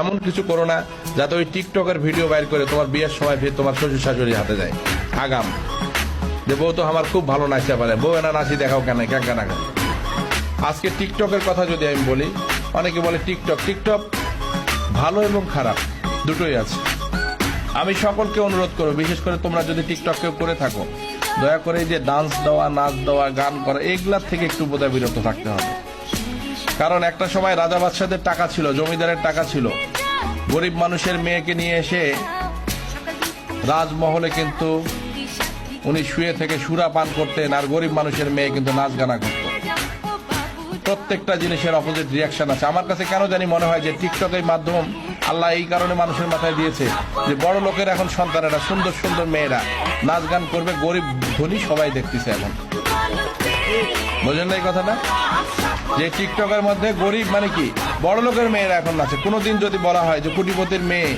এমন কিছু করো না যাতে ওই টিকটকের ভিডিও বাইর করে তোমার বিয়ের সময় তোমার শ্বশুর শাশুড়ি হাতে যায়। আগাম। যে বউ তো আমার খুব ভালো নাচতে পারে। বউ এনা নাচি দেখাও কেন? কেন কেন আজকে টিকটকের কথা যদি আমি বলি, অনেকে বলে টিকটক টিকটক ভালো এবং খারাপ, দুটোই আছে। আমি সকলকে অনুরোধ করব, বিশেষ করে তোমরা যদি টিকটক কেউ করে থাকো, দয়া করে যে ডান্স দেওয়া, নাচ দেওয়া, গান করা, এগুলার থেকে একটু বোধহয় বিরত থাকতে হবে। কারণ একটা সময় রাজা বাদশাদের টাকা ছিল, জমিদারের টাকা ছিল। গরিব মানুষের মেয়েকে নিয়ে এসে রাজমহলে কিন্তু উনি শুয়ে থেকে সুরা পান করতেন আর গরিব মানুষের মেয়ে কিন্তু নাচ গানা করত। প্রত্যেকটা জিনিসের অপোজিট রিয়াকশন আছে। আমার কাছে কেন জানি মনে হয় যে টিকটক টিকটকের মাধ্যম আল্লাহ এই কারণে মানুষের মাথায় দিয়েছে যে বড় লোকের এখন সন্তানেরা, সুন্দর সুন্দর মেয়েরা নাচ গান করবে, গরিব ধনী সবাই দেখতেছে এখন। বোঝেন না এই কথাটা? যে টিকটকের মধ্যে গরিব মানে কি, বড় লোকের মেয়েরা এখন নাচে। কোনোদিন যদি বলা হয় যে কোটিপতির মেয়ে,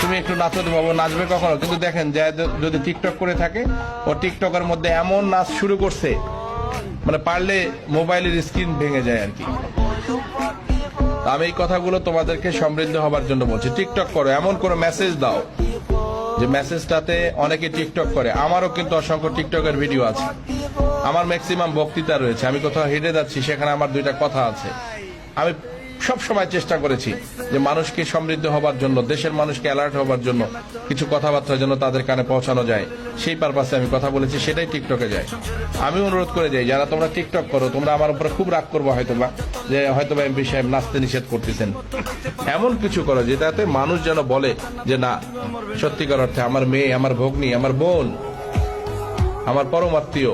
তুমি একটু নাচতে পাবো নাচবে কখনো? কিন্তু দেখেন, যে যদি টিকটক করে থাকে, ও টিকটকের মধ্যে এমন নাচ শুরু করছে মানে পারলে মোবাইলের স্ক্রিন ভেঙে যায় আর কি। আমি এই কথাগুলো তোমাদেরকে সমৃদ্ধ হবার জন্য বলছি। টিকটক করো, এমন কোনো মেসেজ দাও, যে মেসেজটাতে অনেকে টিকটক করে। আমারও কিন্তু অসংখ্য টিকটকের ভিডিও আছে। আমার ম্যাক্সিমাম বক্তৃতা রয়েছে। আমি কোথাও হেঁটে যাচ্ছি, সেখানে আমার দুইটা কথা আছে। আমি সব সময় চেষ্টা করেছি যে মানুষকে সমৃদ্ধ হবার জন্য, দেশের মানুষকে অ্যালার্ট হবার জন্য কিছু কথাবার্তা যেন তাদের কানে পৌঁছানো যায়। সেই পারপাসে আমি কথা বলেছি, সেটাই টিকটকে যায়। আমি অনুরোধ করে যাই, যারা তোমরা টিকটক করো, তোমরা আমার উপরে খুব রাগ করব হয়তো বা যে হয়তো বা এমপি সাহেব নাচতে নিষেধ করতেছেন। এমন কিছু করো যেটাতে মানুষ যেন বলে যে, না, সত্যিকার অর্থে আমার মেয়ে, আমার ভগ্নী, আমার বোন, আমার পরমাত্মীয়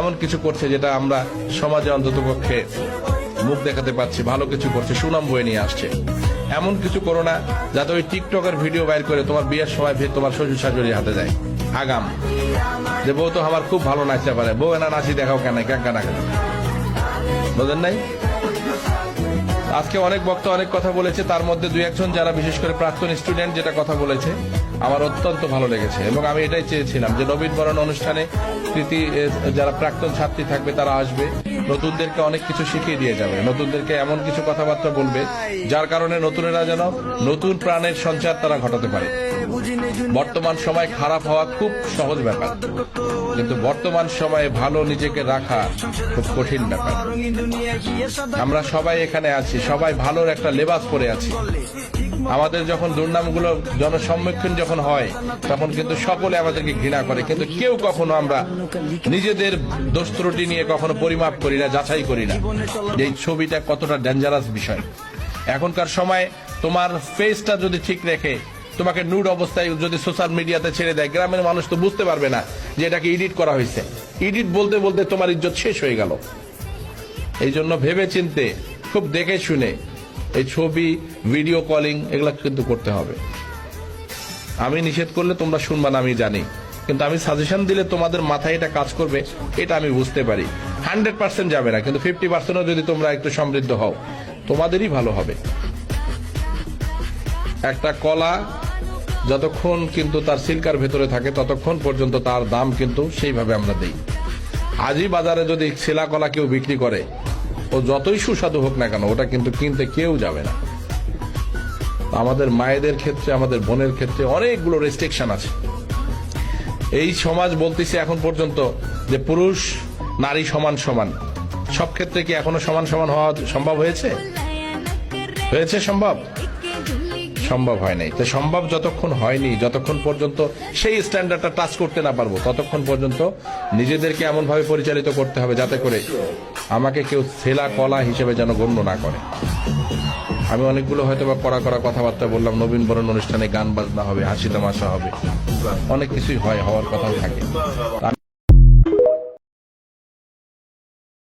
এমন কিছু করছে যেটা আমরা সমাজে অন্তত পক্ষে মুখ দেখাতে পারছি ভালো কিছু করছে, সুনাম বয়ে নিয়ে আসছে। এমন কিছু করো না, যাতে ওই টিকটকের ভিডিও বাইর করে তোমার বিয়ের সময় ফির তোমার শ্বশুর শাশুড়ি হাতে যায়। আগাম। যে বউ তো আমার খুব ভালো নাচতে পারে। বউ এনা নাচি দেখাও কেন কেন কেন কেন? বোঝেন নাই? আজকে অনেক বক্তা অনেক কথা বলেছে, তার মধ্যে দুই একজন যারা বিশেষ করে প্রাক্তন স্টুডেন্ট যেটা কথা বলেছে আমার অত্যন্ত ভালো লেগেছে এবং আমি এটাই চেয়েছিলাম যে নবীন বরণ অনুষ্ঠানে কৃতি যারা প্রাক্তন ছাত্রী থাকবে তারা আসবে। নতুনদেরকে অনেক কিছু শিখিয়ে দিয়ে যাবে। নতুনদেরকে এমন কিছু কথাবার্তা বলবে যার কারণে নতুনেরা যেন নতুন প্রাণের সঞ্চার তারা ঘটাতে পারে। বর্তমান সময় খারাপ হওয়া খুব সহজ ব্যাপার। কিন্তু বর্তমান সময়ে ভালো নিজেকে রাখা খুব কঠিন ব্যাপার। আমরা সবাই এখানে আছি, সবাই ভালোর একটা লেবাস পরে আছি। আমাদের যখন দুর্নামগুলো জনসম্মুখীন যখন হয়, তখন কিন্তু সকলে আমাদেরকে ঘৃণা করে। কিন্তু কেউ কখনো আমরা নিজেদের দোষ নিয়ে কখনো পরিমাপ করি না, যাচাই করি না। এই ছবিটা কতটা ডেঞ্জারাস বিষয়। এখনকার সময় তোমার ফেসটা যদি ঠিক রেখে তোমাকে নুড অবস্থায় যদি সোশ্যাল মিডিয়াতে ছেড়ে দেয়, গ্রামের মানুষ তো বুঝতে পারবে না যে এটাকে এডিট করা হয়েছে। এডিট বলতে বলতে তোমার ইজ্জত শেষ হয়ে গেল। এই জন্য ভেবে চিনতে খুব দেখে শুনে এই ছবি ভিডিও কলিং এগুলো কিন্তু করতে হবে। আমি নিষেধ করলে তোমরা শুনবা না, আমি জানি। কিন্তু আমি সাজেশন দিলে তোমাদের মাথায় এটা কাজ করবে, এটা আমি বুঝতে পারি। হান্ড্রেড পার্সেন্ট যাবে না, কিন্তু ফিফটি পার্সেন্টও যদি তোমরা একটু সমৃদ্ধ হও, তোমাদেরই ভালো হবে। একটা কলা যতক্ষণ কিন্তু তার সিল্কার ভেতরে থাকে, ততক্ষণ পর্যন্ত তার দাম কিন্তু সেইভাবে আমরা দিই। আজই বাজারে যদি ছেলা কলা কেউ বিক্রি করে, ও যতই সুস্বাদু হোক না কেন, ওটা কিন্তু কিনতে কেউ যাবে না। আমাদের মায়েদের ক্ষেত্রে, আমাদের বোনের ক্ষেত্রে অনেকগুলো রেস্ট্রিকশন আছে। এই সমাজ বলতেছে এখন পর্যন্ত যে পুরুষ, নারী সমান সমান। সব ক্ষেত্রে কি এখনও সমান সমান হওয়া সম্ভব হয়েছে? হয়েছে সম্ভব? সম্ভব হয় নাই। তো সম্ভব যতক্ষণ হয়নি, যতক্ষণ পর্যন্ত সেই স্ট্যান্ডার্ডটা টাচ করতে না পারব, ততক্ষণ পর্যন্ত নিজেদেরকে এমন ভাবে পরিচালিত করতে হবে যাতে করে আমাকে কেউ ছেলা কলা হিসেবে যেন গণ্য না করে। আমি অনেকগুলো হয়তো বা কড়া কড়া কথাবার্তা বললাম, নবীন বরণ অনুষ্ঠানে গান বাজনা হবে হাসি তামাশা হবে, অনেক কিছুই হয়, হওয়ার কথাও থাকে।